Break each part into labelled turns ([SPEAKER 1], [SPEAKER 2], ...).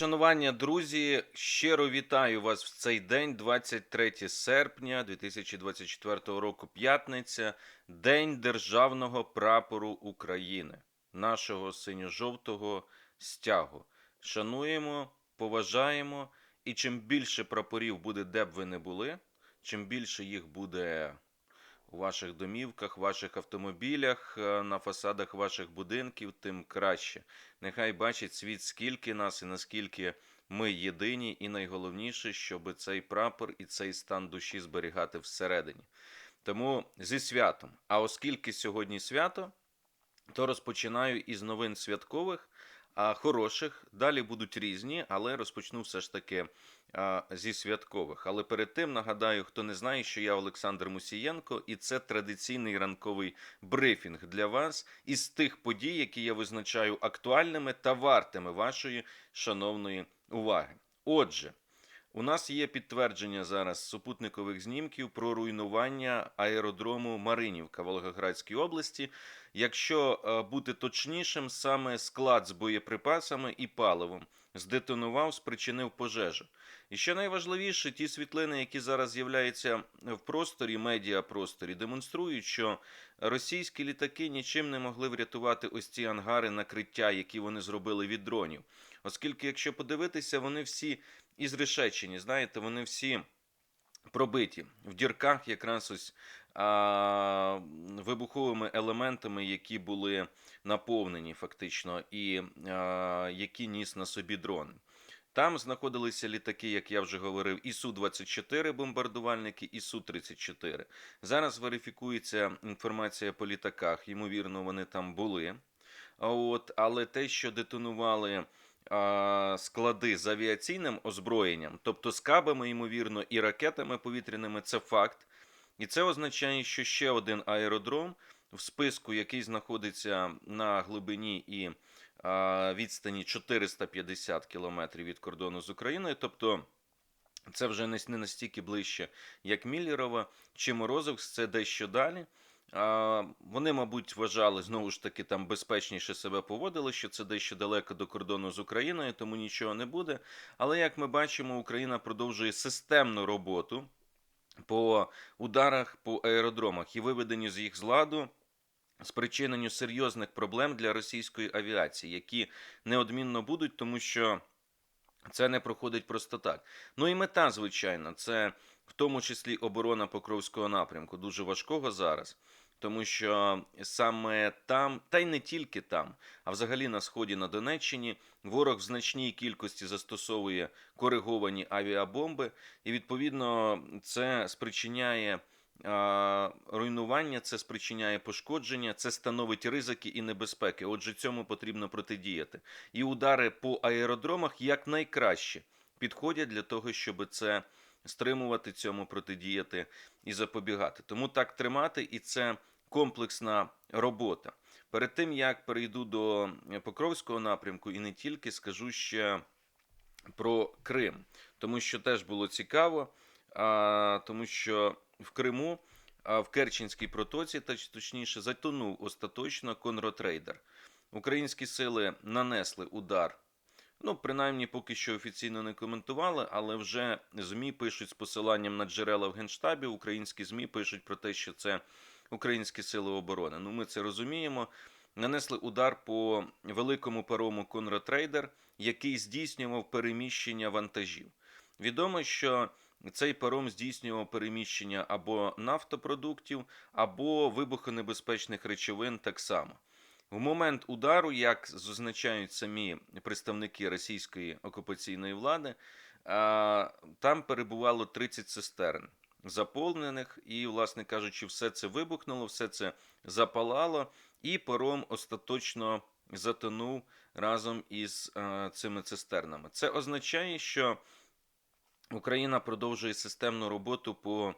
[SPEAKER 1] Шанування, друзі, щиро вітаю вас в цей день, 23 серпня 2024 року, п'ятниця, День Державного прапору України, нашого синьо-жовтого стягу. Шануємо, поважаємо, і чим більше прапорів буде, де б ви не були, чим більше їх буде у ваших домівках, ваших автомобілях, е, на фасадах ваших будинків, тим краще. Нехай бачить світ, скільки нас і наскільки ми єдині, і найголовніше, щоб цей прапор і цей стан душі зберігати всередині. Тому зі святом. А оскільки сьогодні свято, то розпочинаю із новин святкових, хороших. Далі будуть різні, але розпочну все ж таки зі святкових. Але перед тим нагадаю, хто не знає, що я Олександр Мусієнко, і це традиційний ранковий брифінг для вас із тих подій, які я визначаю актуальними та вартими вашої шановної уваги. Отже. У нас є підтвердження зараз супутникових знімків про руйнування аеродрому Маринівка Волгоградській області. Якщо е, бути точнішим, саме склад з боєприпасами і паливом здетонував, спричинив пожежу. І що найважливіше, ті світлини, які зараз з'являються в просторі, медіапросторі, демонструють, що російські літаки нічим не могли врятувати ось ці ангари накриття, які вони зробили від дронів. Оскільки, якщо подивитися, вони всі і зрешечені. Знаєте, вони всі пробиті в дірках, якраз ось вибуховими елементами, які були наповнені фактично, і які ніс на собі дрон. Там знаходилися літаки, як я вже говорив, і Су-24 бомбардувальники, і Су-34. Зараз верифікується інформація по літаках. Ймовірно, вони там були. От, але те, що детонували а, склади з авіаційним озброєнням, тобто з кабами, ймовірно, і ракетами повітряними, це факт. І це означає, що ще один аеродром в списку, який знаходиться на глибині і відстані 450 кілометрів від кордону з Україною, тобто. Це вже не настільки ближче, як Міллерова чи Морозовськ, це дещо далі. Вони, мабуть, вважали знову ж таки там безпечніше себе поводили, що це дещо далеко до кордону з Україною, тому нічого не буде. Але як ми бачимо, Україна продовжує системну роботу по ударах по аеродромах і виведенню з їх з ладу. Спричиненню серйозних проблем для російської авіації, які неодмінно будуть, тому що це не проходить просто так. Ну і мета, звичайно, це в тому числі оборона Покровського напрямку, дуже важкого зараз. Тому що саме там, та й не тільки там, а взагалі на сході на Донеччині, ворог в значній кількості застосовує кориговані авіабомби, і відповідно це спричиняє руйнування, це спричиняє пошкодження, це становить ризики і небезпеки. Отже, цьому потрібно протидіяти. І удари по аеродромах якнайкраще підходять для того, щоб це стримувати цьому протидіяти і запобігати. Тому так тримати, і це комплексна робота. Перед тим як перейду до Покровського напрямку, і не тільки скажу ще про Крим, тому що теж було цікаво, тому що в Криму, в Керченській протоці, точ- точніше, затонув остаточно конротрейдер. Українські сили нанесли удар. Ну, принаймні, поки що офіційно не коментували, але вже ЗМІ пишуть з посиланням на джерела в Генштабі. Українські ЗМІ пишуть про те, що це українські сили оборони. Ну, ми це розуміємо. Нанесли удар по великому парому Конротрейдер, який здійснював переміщення вантажів. Відомо, що цей паром здійснював переміщення або нафтопродуктів, або вибухонебезпечних речовин так само. В момент удару, як зазначають самі представники російської окупаційної влади, там перебувало 30 цистерн заповнених, і, власне кажучи, все це вибухнуло, все це запалало, і паром остаточно затонув разом із а, цими цистернами. Це означає, що Україна продовжує системну роботу по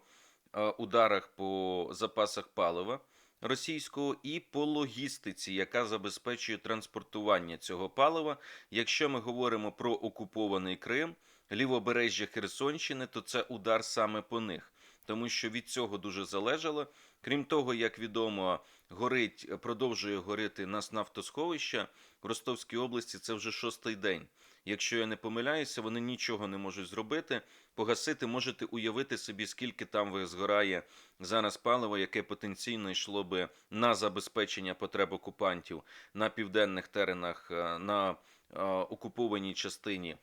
[SPEAKER 1] е, ударах по запасах палива російського і по логістиці, яка забезпечує транспортування цього палива. Якщо ми говоримо про окупований Крим, лівобережжя Херсонщини, то це удар саме по них. Тому що від цього дуже залежало. Крім того, як відомо, горить, продовжує горити нас нафтосховище в Ростовській області. Це вже шостий день. Якщо я не помиляюся, вони нічого не можуть зробити. Погасити можете уявити собі, скільки там згорає зараз паливо, яке потенційно йшло би на забезпечення потреб окупантів на південних теренах, е, на е, окупованій частині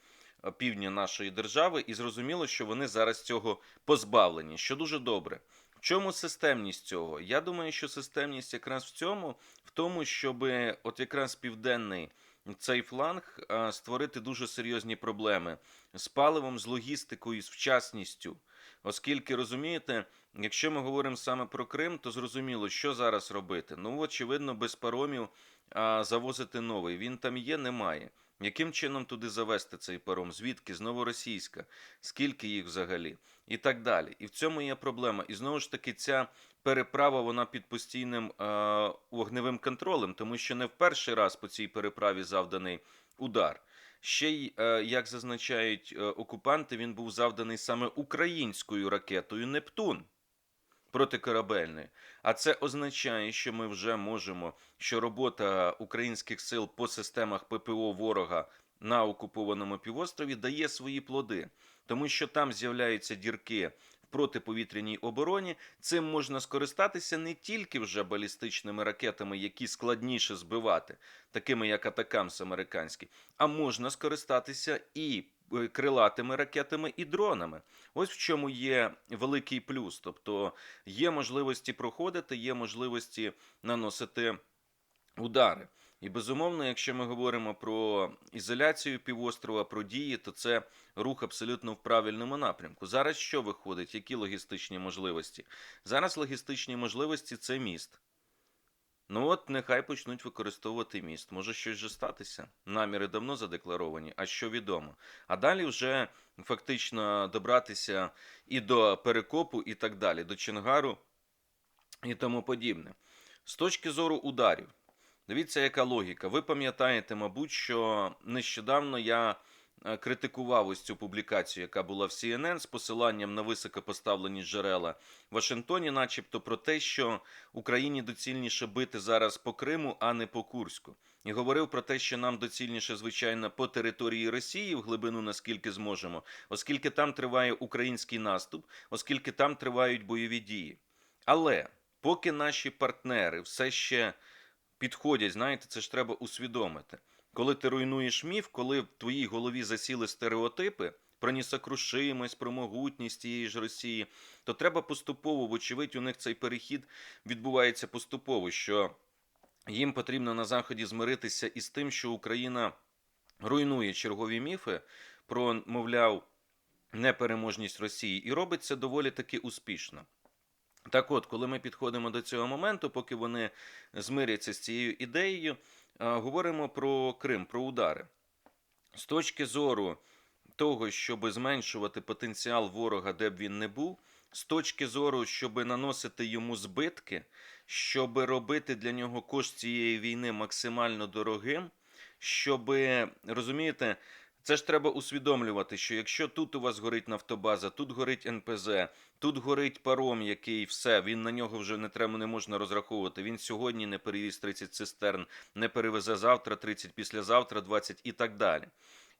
[SPEAKER 1] півдня нашої держави, і зрозуміло, що вони зараз цього позбавлені, що дуже добре. В чому системність цього? Я думаю, що системність якраз в цьому, в тому, щоб от якраз південний цей фланг створити дуже серйозні проблеми з паливом, з логістикою, з вчасністю. Оскільки розумієте, якщо ми говоримо саме про Крим, то зрозуміло, що зараз робити. Ну, очевидно, без паромів а, завозити новий. Він там є, немає. Яким чином туди завести цей паром? Звідки? З Новоросійська? Скільки їх взагалі? І так далі. І в цьому є проблема. І знову ж таки, ця переправа вона під постійним е, вогневим контролем, тому що не в перший раз по цій переправі завданий удар. Ще й, е, як зазначають е, окупанти, він був завданий саме українською ракетою Нептун протикорабельної. А це означає, що ми вже можемо, що робота українських сил по системах ППО ворога на окупованому півострові дає свої плоди, тому що там з'являються дірки протиповітряній обороні. Цим можна скористатися не тільки вже балістичними ракетами, які складніше збивати, такими як Атакамс американські, а можна скористатися і крилатими ракетами і дронами. Ось в чому є великий плюс. Тобто є можливості проходити, є можливості наносити удари. І безумовно, якщо ми говоримо про ізоляцію півострова, про дії, то це рух абсолютно в правильному напрямку. Зараз що виходить? Які логістичні можливості? Зараз логістичні можливості це міст. Ну от нехай почнуть використовувати міст. Може щось же статися. Наміри давно задекларовані, а що відомо. А далі вже фактично добратися і до перекопу, і так далі, до Чонгару і тому подібне. З точки зору ударів, дивіться, яка логіка. Ви пам'ятаєте, мабуть, що нещодавно я критикував ось цю публікацію, яка була в CNN з посиланням на високопоставлені джерела в Вашингтоні, начебто про те, що Україні доцільніше бити зараз по Криму, а не по Курську. І говорив про те, що нам доцільніше, звичайно, по території Росії в глибину, наскільки зможемо, оскільки там триває український наступ, оскільки там тривають бойові дії. Але поки наші партнери все ще підходять, знаєте, це ж треба усвідомити. Коли ти руйнуєш міф, коли в твоїй голові засіли стереотипи про несокрушимость, про могутність тієї ж Росії, то треба поступово, вочевидь, у них цей перехід відбувається поступово, що їм потрібно на Заході змиритися із тим, що Україна руйнує чергові міфи про, мовляв, непереможність Росії, і робить це доволі таки успішно. Так от, коли ми підходимо до цього моменту, поки вони змиряться з цією ідеєю, говоримо про Крим, про удари. З точки зору того, щоб зменшувати потенціал ворога, де б він не був, з точки зору, щоб наносити йому збитки, щоб робити для нього кошт цієї війни максимально дорогим, щоб, розумієте, це ж треба усвідомлювати, що якщо тут у вас горить нафтобаза, тут горить НПЗ, тут горить паром, який все, він на нього вже не треба, не можна розраховувати. Він сьогодні не перевіз 30 цистерн, не перевезе завтра 30, післязавтра 20 і так далі.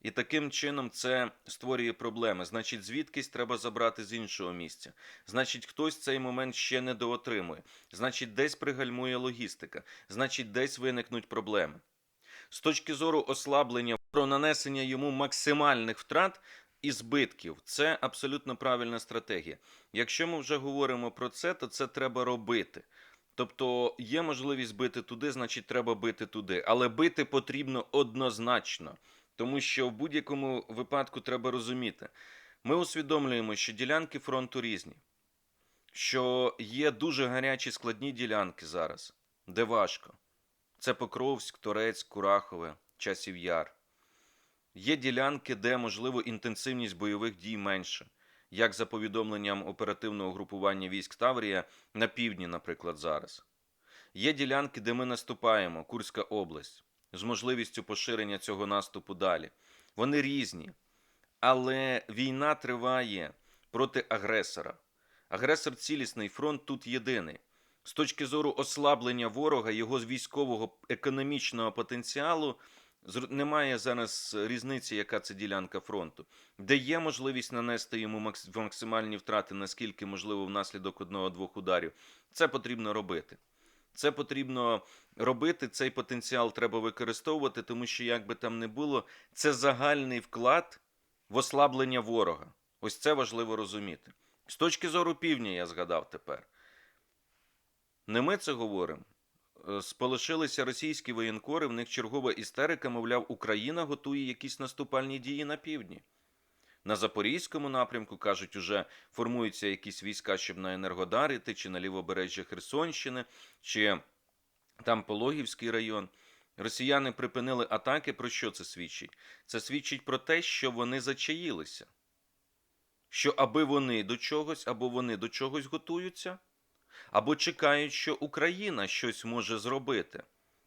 [SPEAKER 1] І таким чином це створює проблеми. Значить, звідкись треба забрати з іншого місця. Значить, хтось цей момент ще не доотримує. Значить, десь пригальмує логістика. Значить, десь виникнуть проблеми. З точки зору ослаблення про нанесення йому максимальних втрат і збитків, це абсолютно правильна стратегія. Якщо ми вже говоримо про це, то це треба робити. Тобто є можливість бити туди, значить треба бити туди. Але бити потрібно однозначно. Тому що в будь-якому випадку треба розуміти, ми усвідомлюємо, що ділянки фронту різні, що є дуже гарячі складні ділянки зараз, де важко. Це Покровськ, Торецьк, Курахове, Часів Яр. Є ділянки, де, можливо, інтенсивність бойових дій менше, як за повідомленням оперативного групування військ Таврія на півдні, наприклад, зараз. Є ділянки, де ми наступаємо, Курська область, з можливістю поширення цього наступу далі. Вони різні. Але війна триває проти агресора. Агресор цілісний, фронт тут єдиний. З точки зору ослаблення ворога, його військового економічного потенціалу, Немає зараз різниці, яка це ділянка фронту, де є можливість нанести йому макс- максимальні втрати, наскільки можливо внаслідок одного-двох ударів. Це потрібно робити. Це потрібно робити. Цей потенціал треба використовувати, тому що, як би там не було, це загальний вклад в ослаблення ворога. Ось це важливо розуміти. З точки зору півдня, я згадав тепер. Не ми це говоримо. Сполошилися російські воєнкори, в них чергова істерика, мовляв, Україна готує якісь наступальні дії на півдні. На Запорізькому напрямку, кажуть, уже формуються якісь війська, щоб на Енергодар іти, чи на лівобережжя Херсонщини, чи там Пологівський район. Росіяни припинили атаки. Про що це свідчить? Це свідчить про те, що вони зачаїлися. Що аби вони до чогось, або вони до чогось готуються, або чекають, що Україна щось може зробити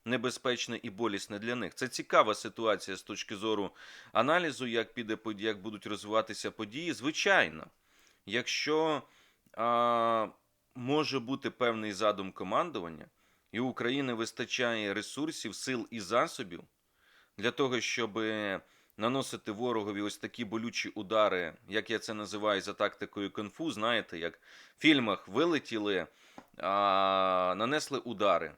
[SPEAKER 1] небезпечне і болісне для них. Це цікава ситуація з точки зору аналізу, як піде як будуть розвиватися події. Звичайно, якщо а, може бути певний задум командування, і у України вистачає ресурсів, сил і засобів для того, щоб наносити ворогові ось такі болючі удари, як я це називаю за тактикою конфу, знаєте, як в фільмах вилетіли, а, нанесли удари.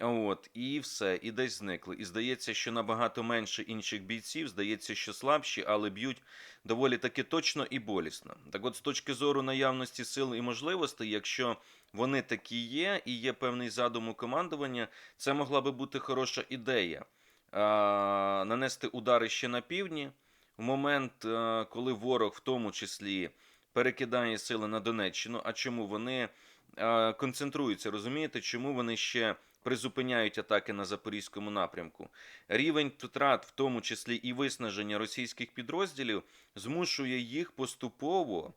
[SPEAKER 1] От, і все, і десь зникли. І здається, що набагато менше інших бійців, здається, що слабші, але б'ють доволі таки точно і болісно. Так от, з точки зору наявності сил і можливостей, якщо вони такі є, і є певний задум у командування, це могла би бути хороша ідея. А, нанести удари ще на півдні. В момент, е, коли ворог в тому числі перекидає сили на Донеччину, а чому вони концентруються, розумієте, чому вони ще призупиняють атаки на запорізькому напрямку. Рівень втрат, в тому числі і виснаження російських підрозділів, змушує їх поступово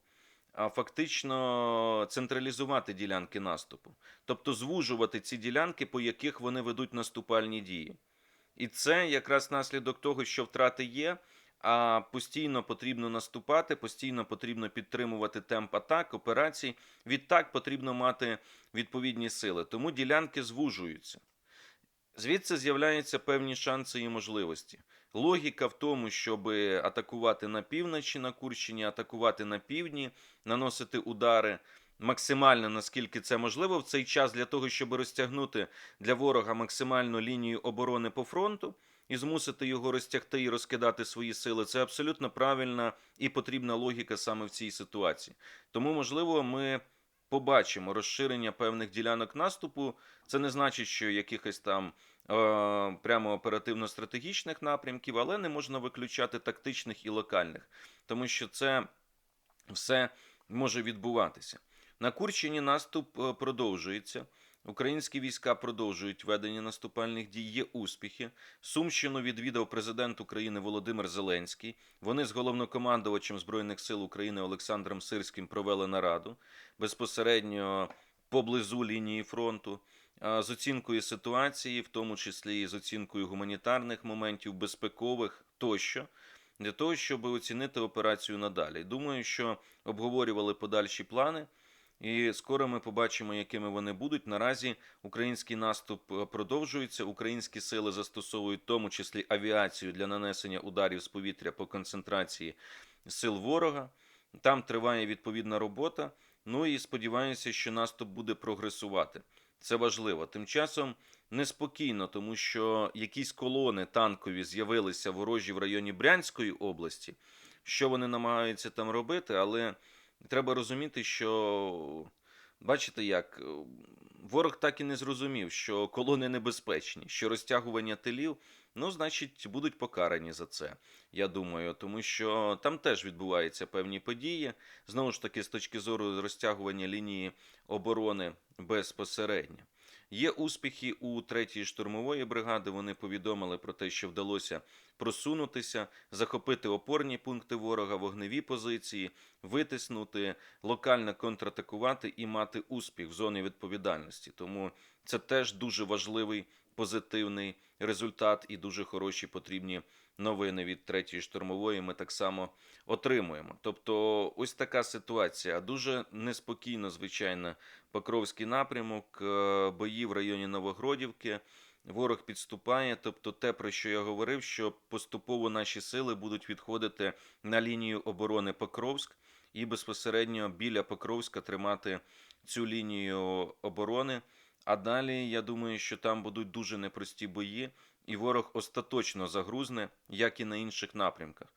[SPEAKER 1] а, фактично централізувати ділянки наступу, тобто звужувати ці ділянки, по яких вони ведуть наступальні дії. І це якраз наслідок того, що втрати є. А постійно потрібно наступати, постійно потрібно підтримувати темп атак, операцій. Відтак потрібно мати відповідні сили. Тому ділянки звужуються. Звідси з'являються певні шанси і можливості. Логіка в тому, щоб атакувати на півночі на Курщині, атакувати на півдні, наносити удари максимально наскільки це можливо в цей час для того, щоб розтягнути для ворога максимальну лінію оборони по фронту і змусити його розтягти і розкидати свої сили. Це абсолютно правильна і потрібна логіка саме в цій ситуації. Тому, можливо, ми побачимо розширення певних ділянок наступу. Це не значить, що якихось там е, прямо оперативно-стратегічних напрямків, але не можна виключати тактичних і локальних, тому що це все може відбуватися. На Курщині наступ е, продовжується. Українські війська продовжують ведення наступальних дій. Є успіхи. Сумщину відвідав президент України Володимир Зеленський. Вони з головнокомандувачем збройних сил України Олександром Сирським провели нараду безпосередньо поблизу лінії фронту. З оцінкою ситуації, в тому числі і з оцінкою гуманітарних моментів, безпекових тощо, для того, щоб оцінити операцію надалі. Думаю, що обговорювали подальші плани. І скоро ми побачимо, якими вони будуть. Наразі український наступ е, продовжується. Українські сили застосовують в тому числі авіацію для нанесення ударів з повітря по концентрації сил ворога. Там триває відповідна робота. Ну і сподіваюся, що наступ буде прогресувати. Це важливо. Тим часом неспокійно, тому що якісь колони танкові з'явилися ворожі в районі Брянської області. Що вони намагаються там робити, але треба розуміти, що бачите, як е, ворог так і не зрозумів, що колони небезпечні, що розтягування тилів, ну, значить, будуть покарані за це. Я думаю, тому що там теж відбуваються певні події. Знову ж таки, з точки зору розтягування лінії оборони безпосередньо. Є успіхи у 3-ї штурмової бригади. Вони повідомили про те, що вдалося просунутися, захопити опорні пункти ворога, вогневі позиції, витиснути, локально контратакувати і мати успіх в зоні відповідальності. Тому це теж дуже важливий позитивний результат і дуже хороші потрібні новини від 3-ї штурмової. Ми так само отримуємо. Тобто, ось така ситуація. Дуже неспокійно, звичайно, Покровський напрямок, е, бої в районі Новогродівки. Ворог підступає, тобто те, про що я говорив, що поступово наші сили будуть відходити на лінію оборони Покровськ і безпосередньо біля Покровська тримати цю лінію оборони. А далі я думаю, що там будуть дуже непрості бої, і ворог остаточно загрузне, як і на інших напрямках.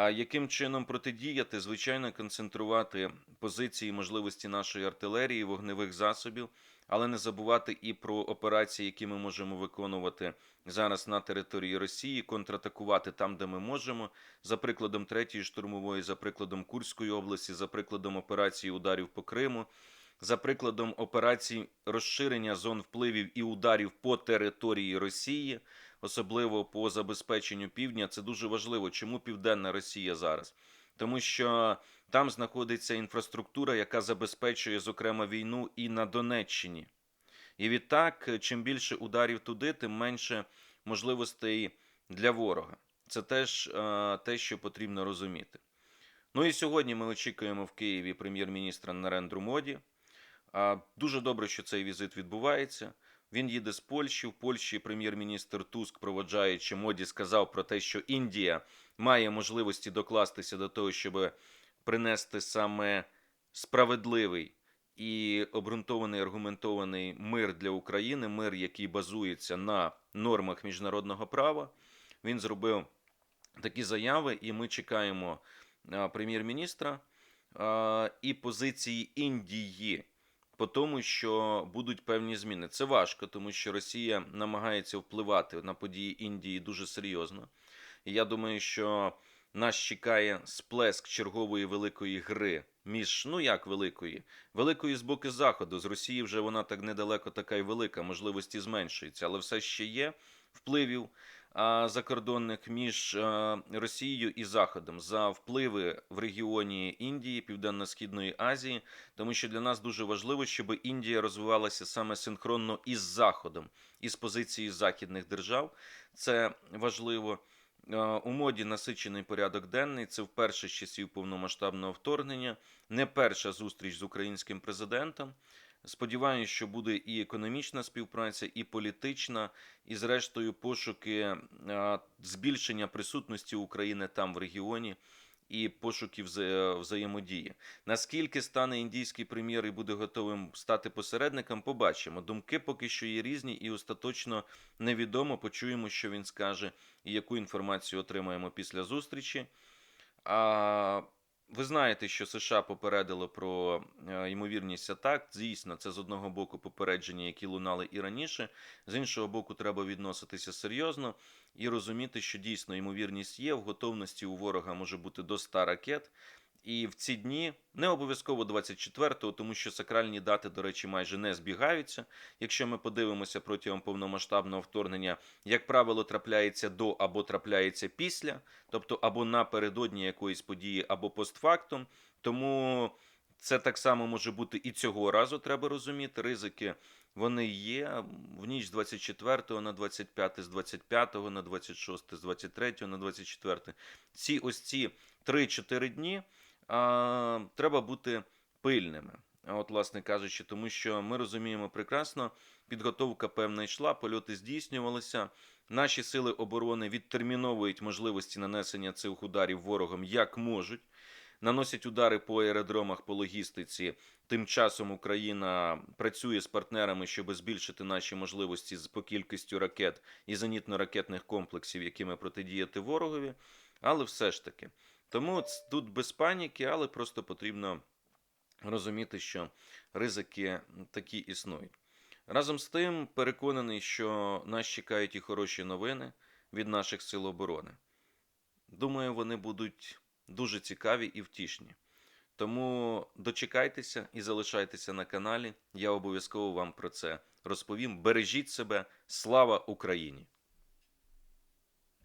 [SPEAKER 1] А яким чином протидіяти? Звичайно, концентрувати позиції можливості нашої артилерії, вогневих засобів, але не забувати і про операції, які ми можемо виконувати зараз на території Росії, контратакувати там, де ми можемо, за прикладом третьої штурмової, за прикладом Курської області, за прикладом операції ударів по Криму. За прикладом операцій розширення зон впливів і ударів по території Росії, особливо по забезпеченню півдня, це дуже важливо. Чому Південна Росія зараз? Тому що там знаходиться інфраструктура, яка забезпечує, зокрема, війну і на Донеччині. І відтак, чим більше ударів туди, тим менше можливостей для ворога. Це теж е, те, що потрібно розуміти. Ну і сьогодні ми очікуємо в Києві прем'єр-міністра Нарендру Моді. А, Дуже добре, що цей візит відбувається. Він їде з Польщі. В Польщі прем'єр-міністр Туск, проводжаючи моді, сказав про те, що Індія має можливості докластися до того, щоб принести саме справедливий і обґрунтований аргументований мир для України, мир, який базується на нормах міжнародного права. Він зробив такі заяви, і ми чекаємо прем'єр-міністра і позиції Індії по тому, що будуть певні зміни. Це важко, тому що Росія намагається впливати на події Індії дуже серйозно. І я думаю, що нас чекає сплеск чергової великої гри між ну як великої, великої з боку заходу. З Росії вже вона так недалеко така й велика, можливості зменшуються, але все ще є впливів закордонних між Росією і Заходом за впливи в регіоні Індії, Південно-Східної Азії, тому що для нас дуже важливо, щоб Індія розвивалася саме синхронно із Заходом, із позиції західних держав. Це важливо. Е, У моді насичений порядок денний. Це вперше з часів повномасштабного вторгнення, не перша зустріч з українським президентом. Сподіваюся, що буде і економічна співпраця, і політична, і, зрештою, пошуки е, збільшення присутності України там в регіоні. І пошуки вза- взаємодії. Наскільки стане індійський прем'єр і буде готовим стати посередником, побачимо. Думки поки що є різні, і остаточно невідомо. Почуємо, що він скаже, і яку інформацію отримаємо після зустрічі. А ви знаєте, що США попередило про е, ймовірність атак. Звісно, це з одного боку попередження, які лунали і раніше. З іншого боку, треба відноситися серйозно і розуміти, що дійсно ймовірність є. В готовності у ворога може бути до 100 ракет. І в ці дні не обов'язково 24-го, тому що сакральні дати, до речі, майже не збігаються. Якщо ми подивимося протягом повномасштабного вторгнення, як правило, трапляється до або трапляється після, тобто або напередодні якоїсь події, або постфактум. Тому це так само може бути і цього разу. Треба розуміти. Ризики вони є в ніч з 24 на 25, з 25 на 26, з 23 на 24. Ці ось ці 3-4 дні а, треба бути пильними. От, власне кажучи, тому що ми розуміємо прекрасно, підготовка певна йшла, польоти здійснювалися. Наші сили оборони відтерміновують можливості нанесення цих ударів ворогом як можуть. Наносять удари по аеродромах, по логістиці. Тим часом Україна працює з партнерами, щоб збільшити наші можливості з- по кількістю ракет і зенітно-ракетних комплексів, якими протидіяти ворогові. Але все ж таки, тому тут без паніки, але просто потрібно розуміти, що ризики такі існують. Разом з тим, переконаний, що нас чекають і хороші новини від наших сил оборони. Думаю, вони будуть дуже цікаві і втішні. Тому дочекайтеся і залишайтеся на каналі. Я обов'язково вам про це розповім. Бережіть себе. Слава Україні!